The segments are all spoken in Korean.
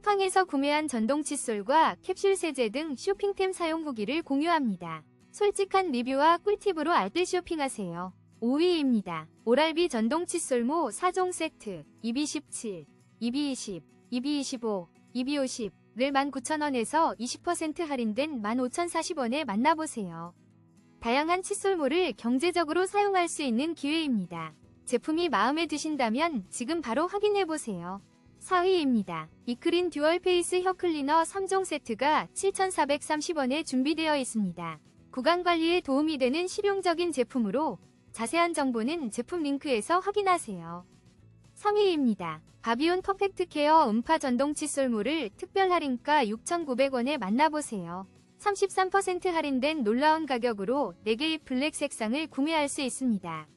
쿠팡에서 구매한 전동 칫솔과 캡슐 세제 등 쇼핑템 사용 후기를 공유합니다. 솔직한 리뷰와 꿀팁으로 알뜰 쇼핑하세요. 5위입니다. 오랄비 전동 칫솔모 4종 세트 2B17, 2B20, 2B25, 2B50 를 19,000원에서 20% 할인된 15,040원에 만나보세요. 다양한 칫솔모를 경제적으로 사용할 수 있는 기회입니다. 제품이 마음에 드신다면 지금 바로 확인해보세요. 4위입니다. 이크린 듀얼 페이스 혀 클리너 3종 세트가 7,430원에 준비되어 있습니다. 구강 관리에 도움이 되는 실용적인 제품으로 자세한 정보는 제품 링크에서 확인하세요. 3위입니다. 바비온 퍼펙트 케어 음파 전동 칫솔모를 특별 할인가 6,900원에 만나보세요. 33% 할인된 놀라운 가격으로 4개의 블랙 색상을 구매할 수 있습니다.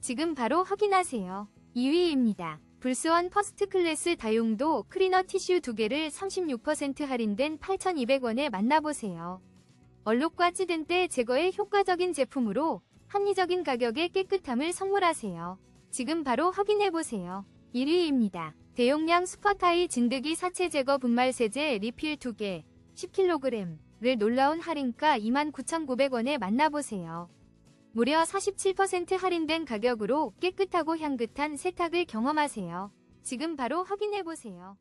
지금 바로 확인하세요. 2위입니다. 불스원 퍼스트 클래스 다용도 클리너 티슈 2개를 36% 할인된 8,200원에 만나보세요. 얼룩과 찌든 때 제거에 효과적인 제품으로 합리적인 가격에 깨끗함을 선물하세요. 지금 바로 확인해보세요. 1위입니다. 대용량 슈퍼타이 진드기 사체 제거 분말 세제 리필 2개 10kg를 놀라운 할인가 29,900원에 만나보세요. 무려 47% 할인된 가격으로 깨끗하고 향긋한 세탁을 경험하세요. 지금 바로 확인해보세요.